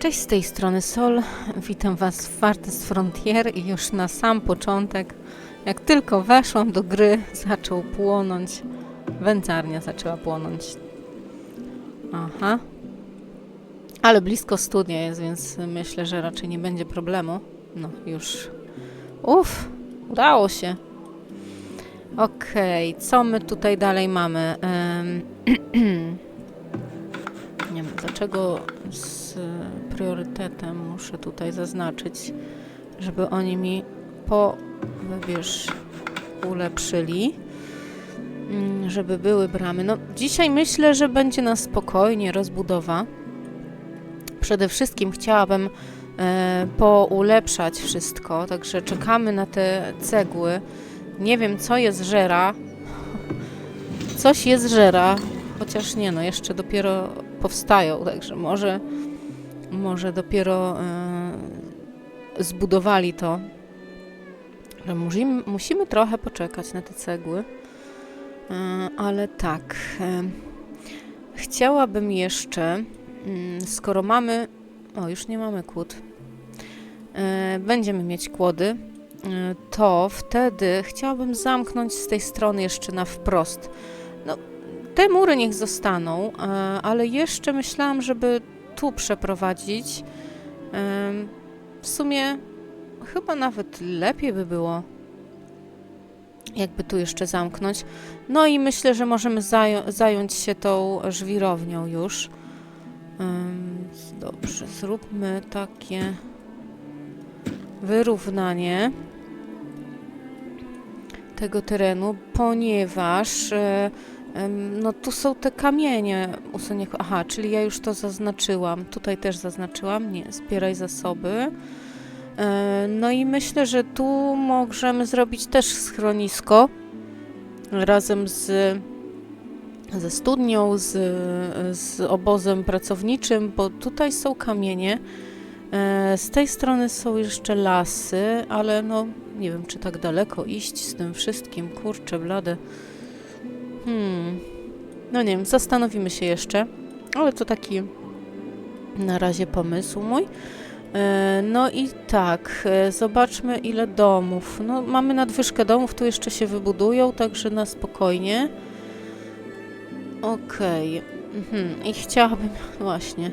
Cześć z tej strony Sol. Witam Was w Artist Frontier i już na sam początek, jak tylko weszłam do gry, zaczął płonąć. Wędzarnia zaczęła płonąć. Aha. Ale blisko studnia jest, więc myślę, że raczej nie będzie problemu. No, już. Uff, udało się. Okej, co my tutaj dalej mamy? Em, nie wiem, dlaczego priorytetem muszę tutaj zaznaczyć, żeby oni mi po wybierz ulepszyli, mm, żeby były bramy. No, dzisiaj myślę, że będzie na spokojnie rozbudowa. Przede wszystkim chciałabym e, poulepszać wszystko, także czekamy na te cegły. Nie wiem, co jest żera. Coś jest żera, chociaż nie, no jeszcze dopiero powstają, także może, może dopiero e, zbudowali to. Że musimy, musimy trochę poczekać na te cegły. E, ale tak. E, chciałabym jeszcze, mm, skoro mamy. O, już nie mamy kłód. Będziemy mieć kłody. To wtedy chciałabym zamknąć z tej strony jeszcze na wprost. No, te mury niech zostaną, ale jeszcze myślałam, żeby tu przeprowadzić. W sumie chyba nawet lepiej by było, jakby tu jeszcze zamknąć. No i myślę, że możemy zają- zająć się tą żwirownią już. Dobrze, zróbmy takie wyrównanie tego terenu, ponieważ e, no tu są te kamienie usunie. Aha, czyli ja już to zaznaczyłam. Tutaj też zaznaczyłam. Nie, zbieraj zasoby. E, No i myślę, że tu możemy zrobić też schronisko razem z ze studnią, z, z obozem pracowniczym, bo tutaj są kamienie. E, Z tej strony są jeszcze lasy, ale no nie wiem, czy tak daleko iść z tym wszystkim. Kurczę, blade. Hmm. No nie wiem, zastanowimy się jeszcze, ale to taki na razie pomysł mój. E, No i tak, e, zobaczmy ile domów. No mamy nadwyżkę domów, tu jeszcze się wybudują, także na spokojnie. Okej. Mhm. I chciałabym, właśnie,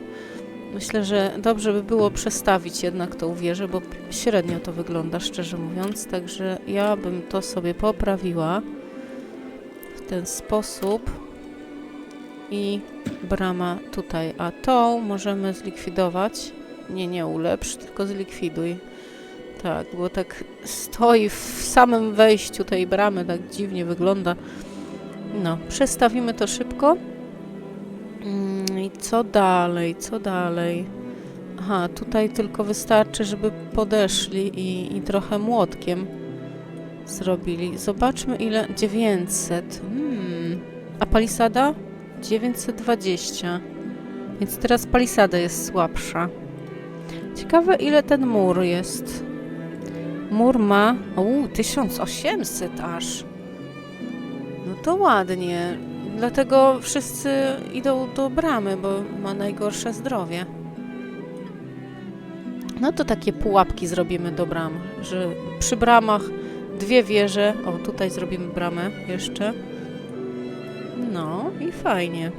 myślę, że dobrze by było przestawić jednak tą wieżę, bo średnio to wygląda, szczerze mówiąc, także ja bym to sobie poprawiła ten sposób i brama tutaj, a tą możemy zlikwidować. Nie, nie ulepsz, tylko zlikwiduj. Tak, bo tak stoi w samym wejściu tej bramy, tak dziwnie wygląda. No, przestawimy to szybko. Mm, I co dalej, co dalej? Aha, tutaj tylko wystarczy, żeby podeszli i, i trochę młotkiem zrobili. Zobaczmy ile... 900. Hmm. A palisada? 920. Więc teraz palisada jest słabsza. Ciekawe ile ten mur jest. Mur ma... Uuu, 1800 aż. No to ładnie. Dlatego wszyscy idą do bramy, bo ma najgorsze zdrowie. No to takie pułapki zrobimy do bram, że przy bramach dwie wieże. O, tutaj zrobimy bramę jeszcze. No i fajnie.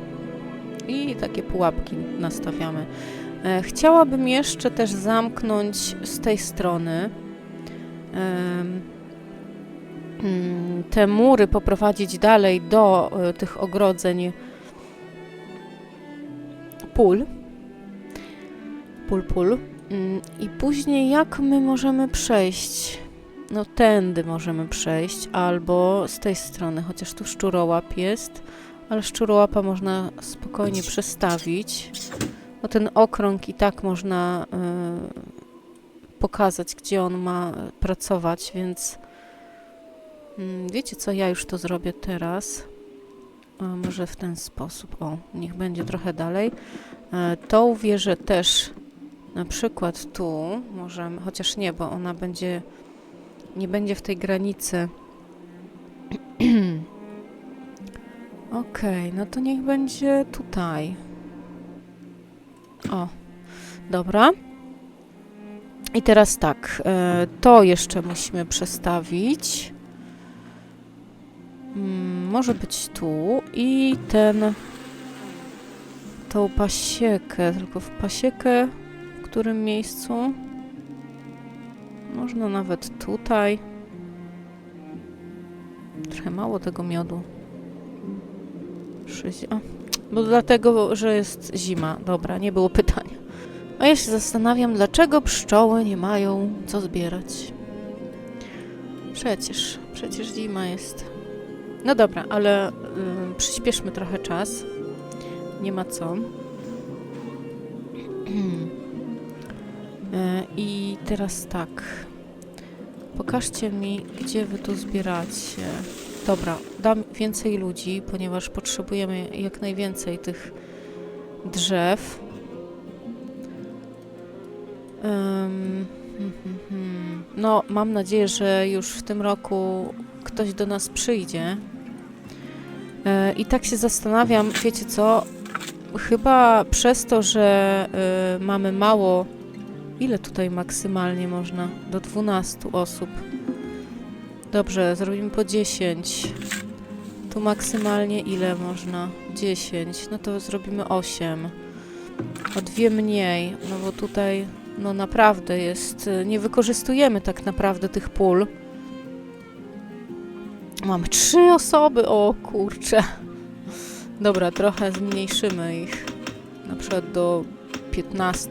I takie pułapki nastawiamy. E, chciałabym jeszcze też zamknąć z tej strony. Mm, te mury poprowadzić dalej do e, tych ogrodzeń pól. Pól, pól. Mm, I później jak my możemy przejść? No tędy możemy przejść, albo z tej strony, chociaż tu szczurołap jest, ale szczurołapa można spokojnie przestawić. No ten okrąg i tak można y, pokazać, gdzie on ma pracować, więc Mm, Wiecie co, ja już to zrobię teraz. A może w ten sposób. O, niech będzie trochę dalej. E, tą wieżę też na przykład tu możemy, chociaż nie, bo ona będzie, nie będzie w tej granicy. Okej, no to niech będzie tutaj. O, Dobra. I teraz tak, e, to jeszcze musimy przestawić. Mm, może być tu i ten tą pasiekę, tylko w pasiekę w którym miejscu? Można nawet tutaj. Trochę mało tego miodu. A, bo dlatego, że jest zima. Dobra, nie było pytania. A ja się zastanawiam, dlaczego pszczoły nie mają co zbierać. Przecież, przecież zima jest. No dobra, ale y, przyspieszmy trochę czas. Nie ma co. E, I teraz tak. Pokażcie mi, gdzie wy tu zbieracie. Dobra, dam więcej ludzi, ponieważ potrzebujemy jak najwięcej tych drzew. Hmm, hmm, hmm. No, mam nadzieję, że już w tym roku ktoś do nas przyjdzie. E, I tak się zastanawiam, wiecie co? Chyba przez to, że y, mamy mało. Ile tutaj maksymalnie można? Do 12 osób. Dobrze, zrobimy po 10. Tu maksymalnie ile można? 10. No to zrobimy 8. O dwie mniej, no bo tutaj no naprawdę jest. y, Nie wykorzystujemy tak naprawdę tych pól. Mamy trzy osoby, o kurczę. Dobra, trochę zmniejszymy ich. Na przykład do 15.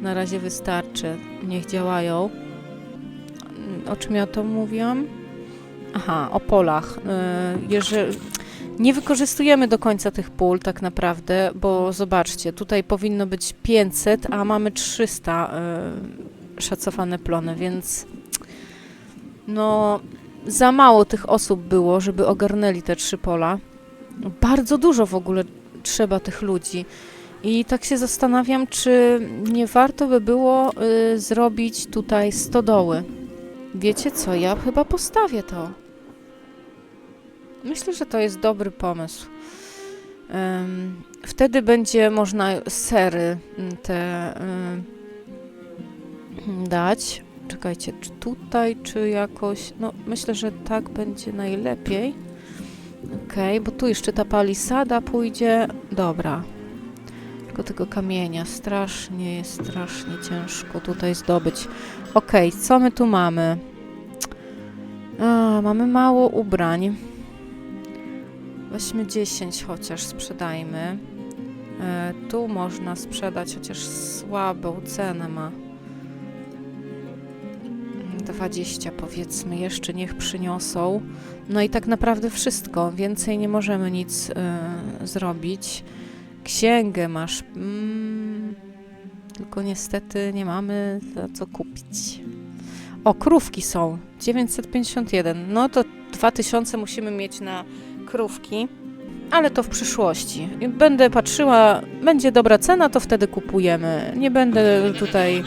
Na razie wystarczy. Niech działają. O czym ja to mówiłam? Aha, o polach. Jeżeli nie wykorzystujemy do końca tych pól tak naprawdę, bo zobaczcie, tutaj powinno być 500, a mamy 300 y, szacowane plony, więc no za mało tych osób było, żeby ogarnęli te trzy pola. Bardzo dużo w ogóle trzeba tych ludzi. I tak się zastanawiam, czy nie warto by było y, zrobić tutaj stodoły. Wiecie co, ja chyba postawię to. Myślę, że to jest dobry pomysł. Ym, wtedy będzie można sery mm, te y, dać. Czekajcie, czy tutaj, czy jakoś. No, myślę, że tak będzie najlepiej. Okej, bo tu jeszcze ta palisada pójdzie. Dobra. Tylko tego kamienia strasznie strasznie ciężko tutaj zdobyć. Okej, co my tu mamy? A, mamy mało ubrań. Weźmy 10 chociaż, sprzedajmy. E, tu można sprzedać, chociaż słabą cenę ma. 20 powiedzmy, jeszcze niech przyniosą. No i tak naprawdę wszystko. Więcej nie możemy nic y, zrobić. Księgę masz. Mm, tylko niestety nie mamy za co kupić. O, krówki są. 951. No to 2000 musimy mieć na krówki. Ale to w przyszłości. Będę patrzyła, będzie dobra cena, to wtedy kupujemy. Nie będę tutaj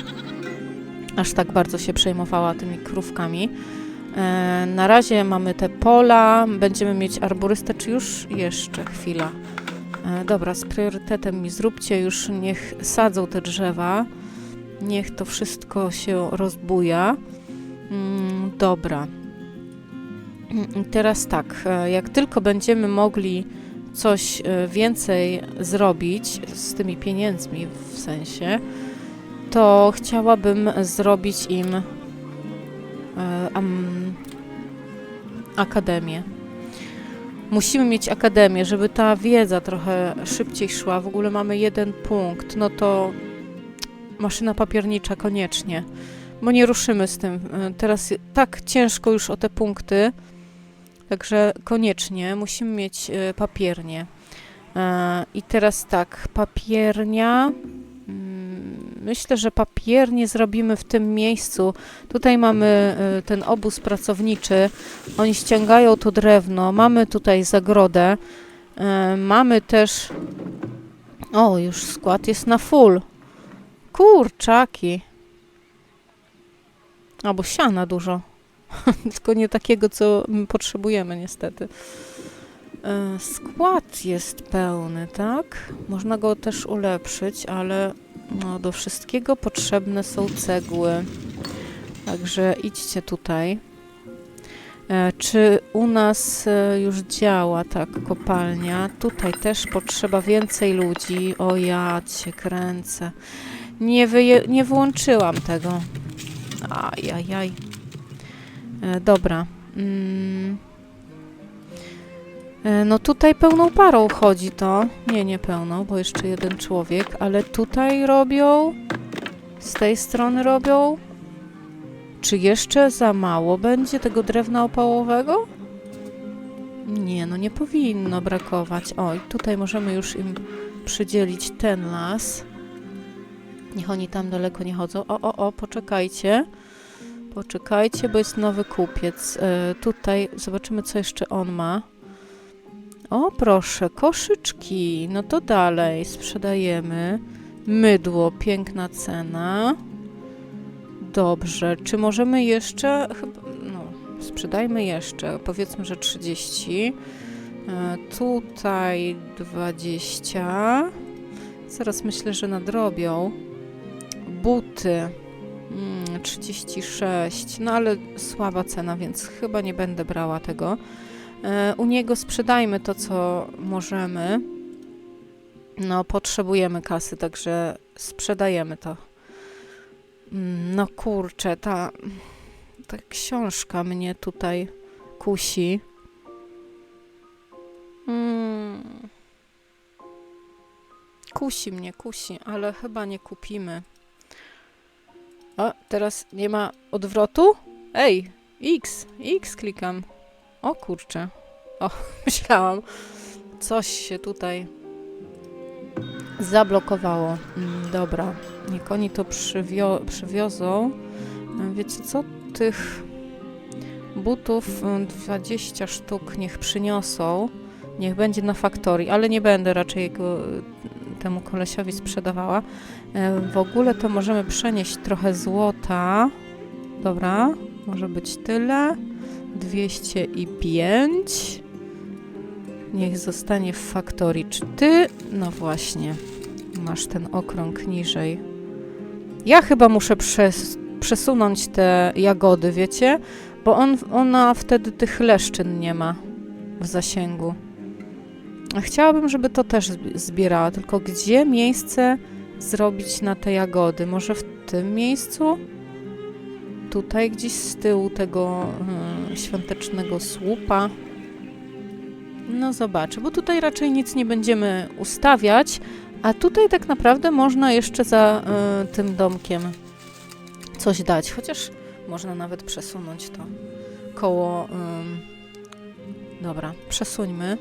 aż tak bardzo się przejmowała tymi krówkami. E, na razie mamy te pola, będziemy mieć arborystę, czy już jeszcze chwila. E, dobra, z priorytetem mi zróbcie, już niech sadzą te drzewa, niech to wszystko się rozbuja. Mm, dobra. Mm, Teraz tak, e, jak tylko będziemy mogli coś e, więcej zrobić z tymi pieniędzmi w sensie, to chciałabym zrobić im am, akademię. Musimy mieć akademię, żeby ta wiedza trochę szybciej szła. W ogóle mamy jeden punkt, no to maszyna papiernicza koniecznie, bo nie ruszymy z tym. E, Teraz tak ciężko już o te punkty, także koniecznie musimy mieć e, papiernię. E, I teraz tak, papiernia. Myślę, że papiernie zrobimy w tym miejscu. Tutaj mamy y, ten obóz pracowniczy. Oni ściągają to drewno. Mamy tutaj zagrodę. Y, Mamy też. O, już skład jest na full. Kurczaki. Albo siana dużo. Tylko nie takiego, co my potrzebujemy, niestety. Y, Skład jest pełny, tak? Można go też ulepszyć, ale No, do wszystkiego potrzebne są cegły. Także idźcie tutaj. E, czy u nas e, już działa tak kopalnia? Tutaj też potrzeba więcej ludzi. O ja cię kręcę. Nie, nie wyłączyłam tego. Ajajaj. E, dobra. Mm. E, no tutaj pełną parą chodzi to. Nie, nie pełną, bo jeszcze jeden człowiek, ale tutaj robią. Z tej strony robią. Czy jeszcze za mało będzie tego drewna opałowego? Nie, no nie powinno brakować. Oj, tutaj możemy już im przydzielić ten las. Niech oni tam daleko nie chodzą. O, o, o, poczekajcie. Poczekajcie, bo jest nowy kupiec. E, tutaj zobaczymy, co jeszcze on ma. O, proszę, koszyczki. No to dalej sprzedajemy. Mydło, piękna cena. Dobrze, czy możemy jeszcze. No, sprzedajmy jeszcze. Powiedzmy, że 30. E, tutaj 20. Zaraz myślę, że nadrobią. Buty. Mm, 36. No ale słaba cena, więc chyba nie będę brała tego. E, U niego sprzedajmy to, co możemy. No, potrzebujemy kasy, także sprzedajemy to. Mm, No kurczę, ta, ta książka mnie tutaj kusi. Mm. Kusi mnie, kusi, ale chyba nie kupimy. O, teraz nie ma odwrotu? Ej, X, X klikam. O kurczę. O, myślałam. Coś się tutaj zablokowało. Mm, dobra, niech oni to przywio- przywiozą. E, Wiecie co? Tych butów e, 20 sztuk niech przyniosą. Niech będzie na faktorii, ale nie będę raczej go e, temu kolesiowi sprzedawała. E, W ogóle to możemy przenieść trochę złota. Dobra, może być tyle. 205. Niech zostanie w faktorii. Czy ty? No właśnie. Masz ten okrąg niżej. Ja chyba muszę przes przesunąć te jagody, wiecie? Bo on, ona wtedy tych leszczyn nie ma w zasięgu. Chciałabym, żeby to też zbi- zbierała, tylko gdzie miejsce zrobić na te jagody? Może w tym miejscu? Tutaj gdzieś z tyłu tego y, świątecznego słupa. No zobaczę, bo tutaj raczej nic nie będziemy ustawiać, a tutaj tak naprawdę można jeszcze za y, tym domkiem coś dać, chociaż można nawet przesunąć to koło. ym, dobra, przesuńmy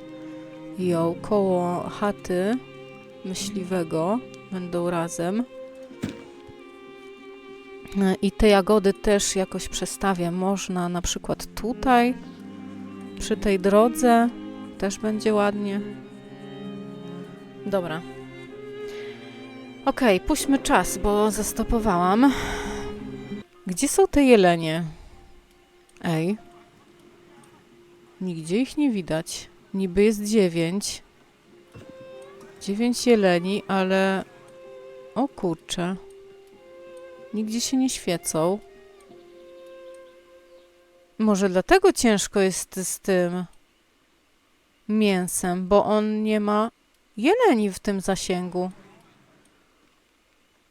ją koło chaty myśliwego. Będą razem. I te jagody też jakoś przestawię. Można na przykład tutaj, przy tej drodze, też będzie ładnie. Dobra. Okej, puśćmy czas, bo zastopowałam. Gdzie są te jelenie? Ej. Nigdzie ich nie widać. Niby jest dziewięć. Dziewięć jeleni, ale... O kurczę. Nigdzie się nie świecą. Może dlatego ciężko jest z tym mięsem, bo on nie ma jeleni w tym zasięgu.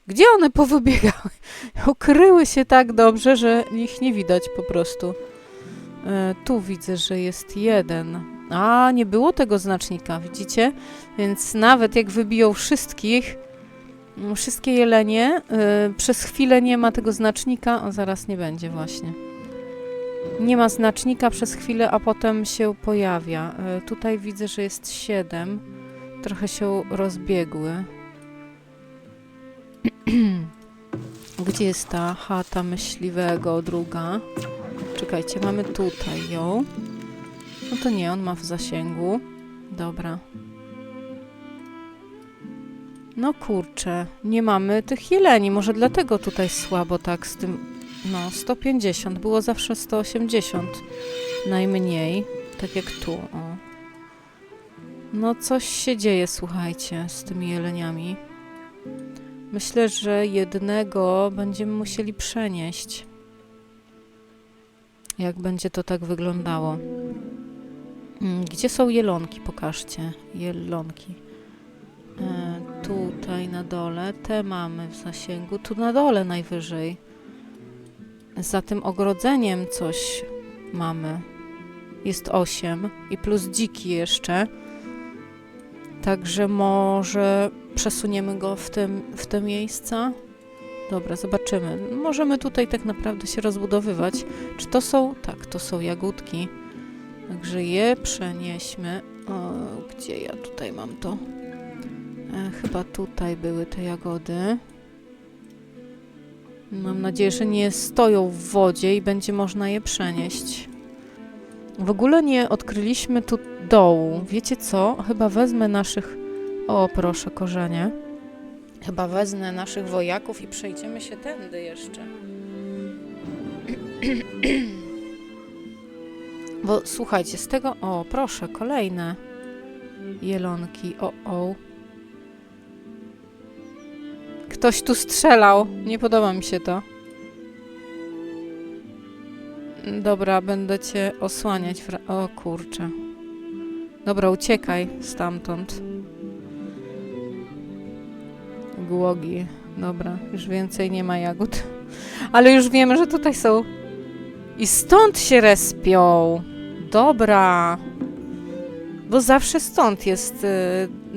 Gdzie one powybiegały? Ukryły się tak dobrze, że ich nie widać po prostu. E, tu widzę, że jest jeden. A, nie było tego znacznika, widzicie? Więc nawet jak wybiją wszystkich, wszystkie jelenie, y, przez chwilę nie ma tego znacznika, a zaraz nie będzie właśnie. Nie ma znacznika przez chwilę, a potem się pojawia. Y, tutaj widzę, że jest siedem. Trochę się rozbiegły. Gdzie jest ta chata myśliwego, druga? Czekajcie, mamy tutaj ją. No to nie, on ma w zasięgu. Dobra. No kurczę, nie mamy tych jeleni. Może dlatego tutaj słabo tak z tym. No, 150. Było zawsze 180. Najmniej. Tak jak tu. O. No, coś się dzieje, słuchajcie, z tymi jeleniami. Myślę, że jednego będziemy musieli przenieść. Jak będzie to tak wyglądało. Mm, Gdzie są jelonki? Pokażcie. Jelonki. E, tutaj na dole. Te mamy w zasięgu. Tu na dole najwyżej. Za tym ogrodzeniem coś mamy. Jest 8 i plus dziki jeszcze. Także może przesuniemy go w, tym, w te miejsca. Dobra, zobaczymy. Możemy tutaj tak naprawdę się rozbudowywać. Czy to są? Tak, to są jagódki. Także je przenieśmy. O, gdzie ja tutaj mam to? E, chyba tutaj były te jagody. Mam nadzieję, że nie stoją w wodzie i będzie można je przenieść. W ogóle nie odkryliśmy tu dołu. Wiecie co? Chyba wezmę naszych. O, proszę, korzenie. Chyba wezmę naszych wojaków i przejdziemy się tędy jeszcze. Bo słuchajcie, z tego. O, proszę, kolejne jelonki. O, o. Ktoś tu strzelał. Nie podoba mi się to. Dobra, będę cię osłaniać. O kurczę. Dobra, uciekaj stamtąd. Głogi. Dobra, już więcej nie ma jagód. Ale już wiemy, że tutaj są. I stąd się respią. Dobra. Bo zawsze stąd jest y,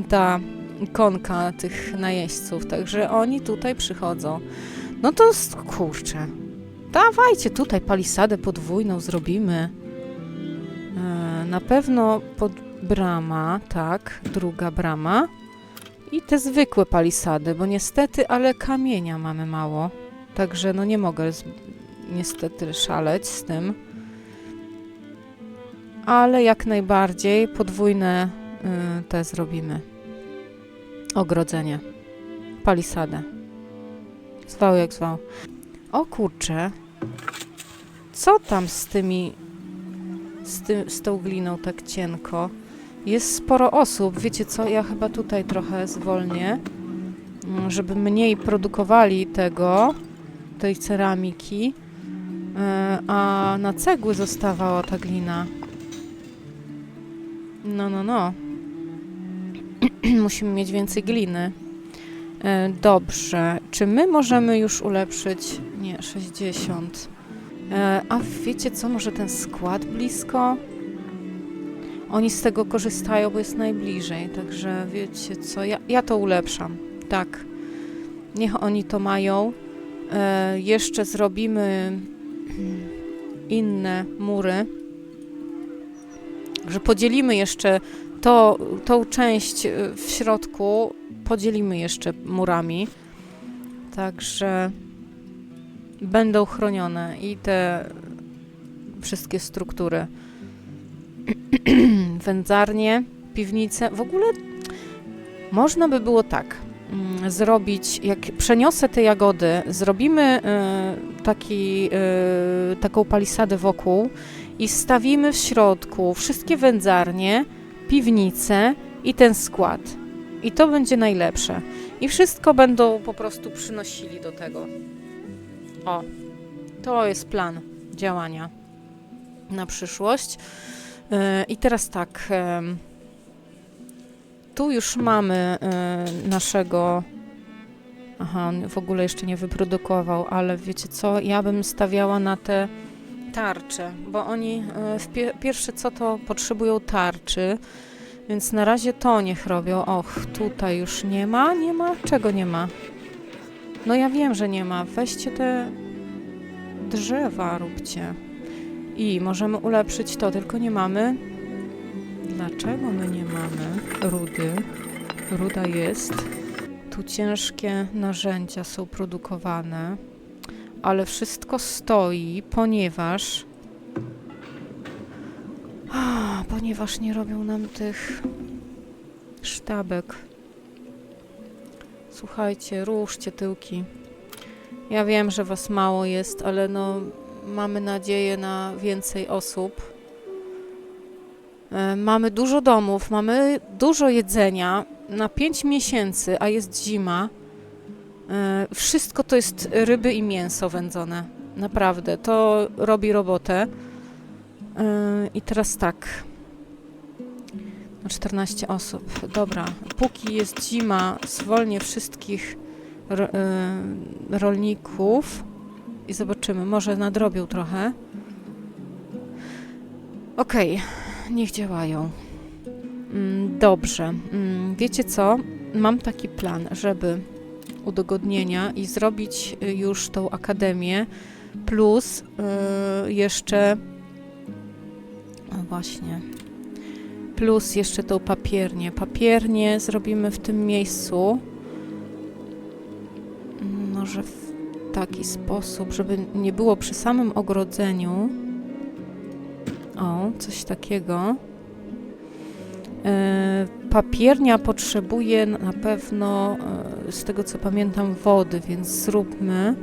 ta ikonka tych najeźdźców, także oni tutaj przychodzą. No to kurczę. Dawajcie tutaj palisadę podwójną zrobimy. E, na pewno pod brama, tak, druga brama. I te zwykłe palisady, bo niestety, ale kamienia mamy mało. Także no nie mogę niestety szaleć z tym. Ale jak najbardziej podwójne y, te zrobimy. Ogrodzenie. Palisadę. Zwał jak zwał. O kurczę. Co tam z tymi... Z, tym, z tą gliną tak cienko? Jest sporo osób. Wiecie co? Ja chyba tutaj trochę zwolnię, mm, żeby mniej produkowali tego, tej ceramiki, e, a na cegły zostawała ta glina. No, no, no. Musimy mieć więcej gliny. E, Dobrze. Czy my możemy już ulepszyć? Nie, 60. E, A wiecie co? Może ten skład blisko? Oni z tego korzystają, bo jest najbliżej. Także wiecie co? Ja, ja to ulepszam. Tak. Niech oni to mają. E, jeszcze zrobimy inne mury. Że podzielimy jeszcze to, tą część y, w środku podzielimy jeszcze murami. Także będą chronione i te wszystkie struktury. Wędzarnie, piwnice. W ogóle można by było tak mm, zrobić, jak przeniosę te jagody, zrobimy y, taki, y, taką palisadę wokół i stawimy w środku wszystkie wędzarnie, piwnice i ten skład. I to będzie najlepsze. I wszystko będą po prostu przynosili do tego. O, to jest plan działania na przyszłość. Yy, I teraz tak. tu już mamy yy, naszego. Aha, on w ogóle jeszcze nie wyprodukował, ale wiecie co? Ja bym stawiała na te tarcze, bo oni w pie- pierwsze co to potrzebują tarczy. Więc na razie to niech robią. Och, tutaj już nie ma, nie ma. Czego nie ma? No ja wiem, że nie ma. Weźcie te drzewa, róbcie. I możemy ulepszyć to, tylko nie mamy. Dlaczego my nie mamy rudy? Ruda jest. Tu ciężkie narzędzia są produkowane, ale wszystko stoi, ponieważ ponieważ nie robią nam tych sztabek. Słuchajcie, ruszcie tyłki. Ja wiem, że was mało jest, ale no mamy nadzieję na więcej osób. E, Mamy dużo domów, mamy dużo jedzenia na 5 miesięcy, a jest zima. E, wszystko to jest ryby i mięso wędzone. Naprawdę, to robi robotę. E, I teraz tak. No 14 osób. Dobra. Póki jest zima, zwolnię wszystkich e, rolników i zobaczymy. Może nadrobią trochę. Okej, niech działają. Mm, Dobrze. Mm, Wiecie co? Mam taki plan, żeby udogodnienia i zrobić y, już tą akademię plus y, jeszcze właśnie plus jeszcze tą papiernię. Papiernię zrobimy w tym miejscu. Może w taki sposób, żeby nie było przy samym ogrodzeniu. O, coś takiego. E, Papiernia potrzebuje na pewno, e, z tego co pamiętam, wody, więc zróbmy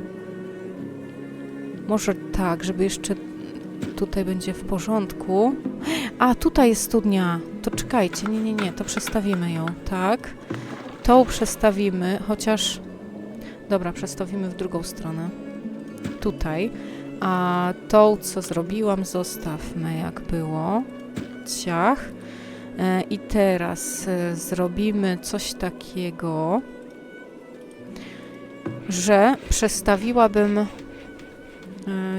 może tak, żeby jeszcze tutaj będzie w porządku. A, tutaj jest studnia. To czekajcie, nie, nie, nie, to przestawimy ją, tak. Tą przestawimy, chociaż... Dobra, przestawimy w drugą stronę. Tutaj. A tą, co zrobiłam, zostawmy jak było. Ciach. E, I teraz e, zrobimy coś takiego, że przestawiłabym e,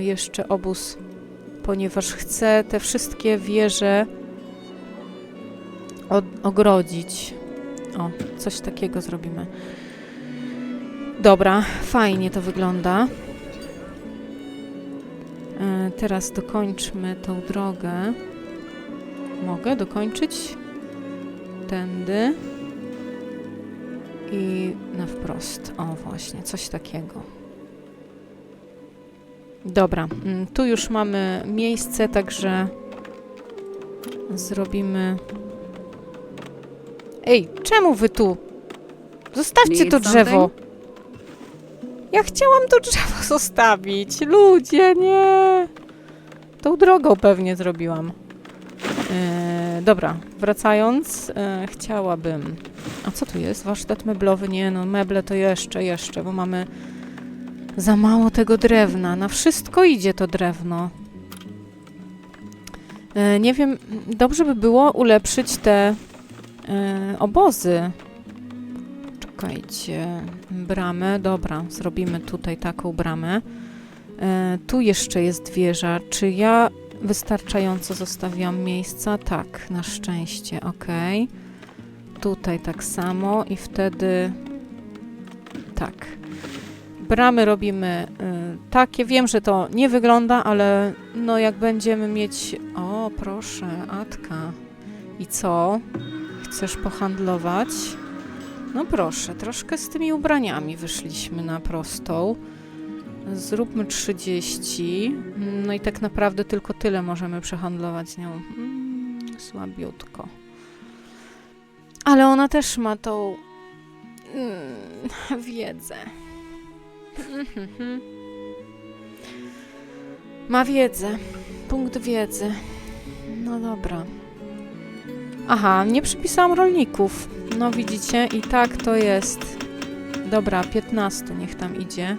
jeszcze obóz, ponieważ chcę te wszystkie wieże od, ogrodzić. O, coś takiego zrobimy. Dobra, fajnie to wygląda. E, Teraz dokończmy tą drogę. Mogę dokończyć tędy i na wprost. O, właśnie, coś takiego. Dobra, mm, tu już mamy miejsce, także zrobimy. Ej, czemu wy tu? Zostawcie to drzewo. Ja chciałam to drzewo zostawić. Ludzie, nie. Tą drogą pewnie zrobiłam. E, dobra, wracając, e, chciałabym. A co tu jest? Warsztat meblowy? Nie, no meble to jeszcze, jeszcze, bo mamy za mało tego drewna. Na wszystko idzie to drewno. E, nie wiem, dobrze by było ulepszyć te e, obozy. Czekajcie, bramę, dobra, zrobimy tutaj taką bramę. E, tu jeszcze jest wieża. Czy ja wystarczająco zostawiam miejsca? Tak, na szczęście, ok. Tutaj tak samo i wtedy tak. Bramy robimy y, takie. Wiem, że to nie wygląda, ale no jak będziemy mieć... O, proszę, Atka. I co? Chcesz pohandlować? No proszę, troszkę z tymi ubraniami wyszliśmy na prostą. Zróbmy 30. No i tak naprawdę tylko tyle możemy przehandlować nią. Mm, słabiutko. Ale ona też ma tą mm, wiedzę. Ma wiedzę. Punkt wiedzy. No dobra. Aha, nie przypisałam rolników. No widzicie, i tak to jest. Dobra, 15 niech tam idzie.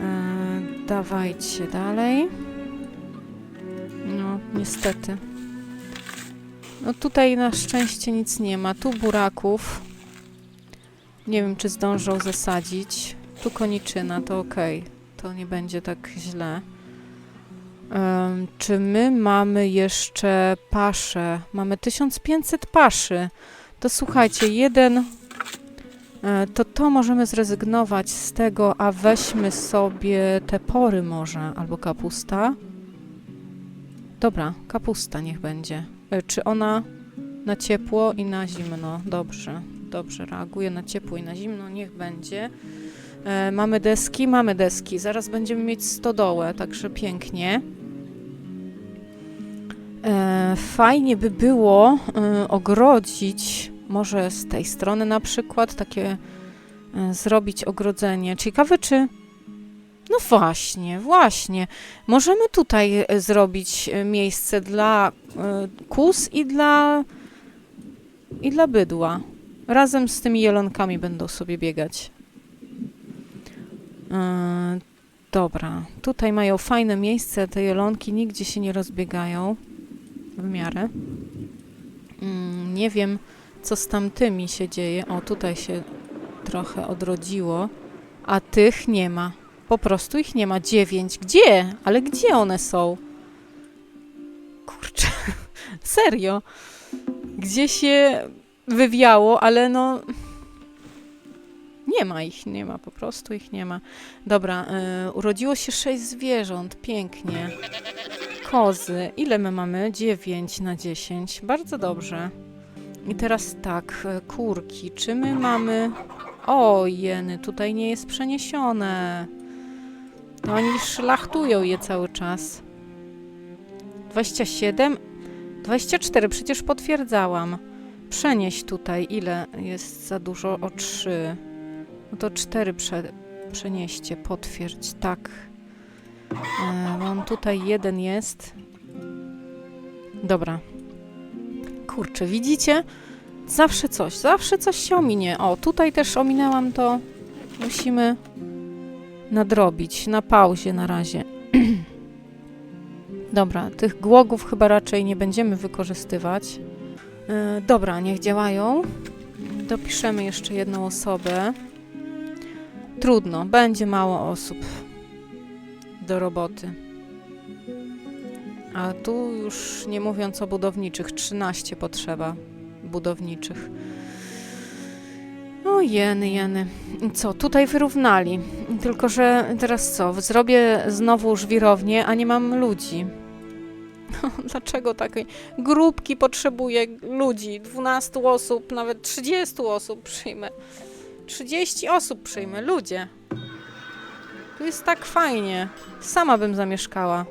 E, dawajcie dalej. No, niestety. No tutaj na szczęście nic nie ma. Tu buraków. Nie wiem, czy zdążą zasadzić. Tu koniczyna, to okej. To nie będzie tak źle. Em, czy my mamy jeszcze pasze? Mamy 1500 paszy. To słuchajcie, jeden. e, To to możemy zrezygnować z tego, a weźmy sobie te pory może, albo kapusta. Dobra, kapusta niech będzie. E, Czy ona na ciepło i na zimno? Dobrze, dobrze, reaguje na ciepło i na zimno, niech będzie. E, mamy deski, mamy deski. Zaraz będziemy mieć stodołę, także pięknie. E, fajnie by było e, ogrodzić, może z tej strony na przykład, takie e, zrobić ogrodzenie. Ciekawe, czy. No właśnie, właśnie. Możemy tutaj e, zrobić e, miejsce dla e, kus i dla. i dla bydła. Razem z tymi jelonkami będą sobie biegać. dobra, tutaj mają fajne miejsce, te jelonki nigdzie się nie rozbiegają w miarę. Mm, nie wiem, co z tamtymi się dzieje. O, tutaj się trochę odrodziło, a tych nie ma. Po prostu ich nie ma. Dziewięć. Gdzie? Ale gdzie one są? Kurczę, serio. Gdzie się wywiało, ale no. Nie ma ich, nie ma, po prostu ich nie ma. Dobra, y, urodziło się sześć zwierząt, pięknie. Kozy, ile my mamy? 9 na 10, bardzo dobrze. I teraz tak, y, kurki, czy my mamy... O, jeny, tutaj nie jest przeniesione. No oni szlachtują je cały czas. 27, 24, przecież potwierdzałam. Przenieść tutaj, ile jest za dużo? O 3. No to 4 prze, przenieście, potwierdź, tak. E, mam tutaj jeden jest. Dobra. Kurczę, widzicie? Zawsze coś, zawsze coś się ominie. O, tutaj też ominęłam to. Musimy nadrobić. Na pauzie na razie. Dobra, tych głogów chyba raczej nie będziemy wykorzystywać. E, dobra, niech działają. Dopiszemy jeszcze jedną osobę. Trudno, będzie mało osób do roboty. A tu już nie mówiąc o budowniczych, 13 potrzeba budowniczych. O jeny, jeny. Co, tutaj wyrównali. Tylko, że teraz co? Zrobię znowu żwirownię, a nie mam ludzi. Dlaczego takiej grupki potrzebuję ludzi? 12 osób, nawet 30 osób przyjmę. 30 osób przyjmę, ludzie. Tu jest tak fajnie. Sama bym zamieszkała.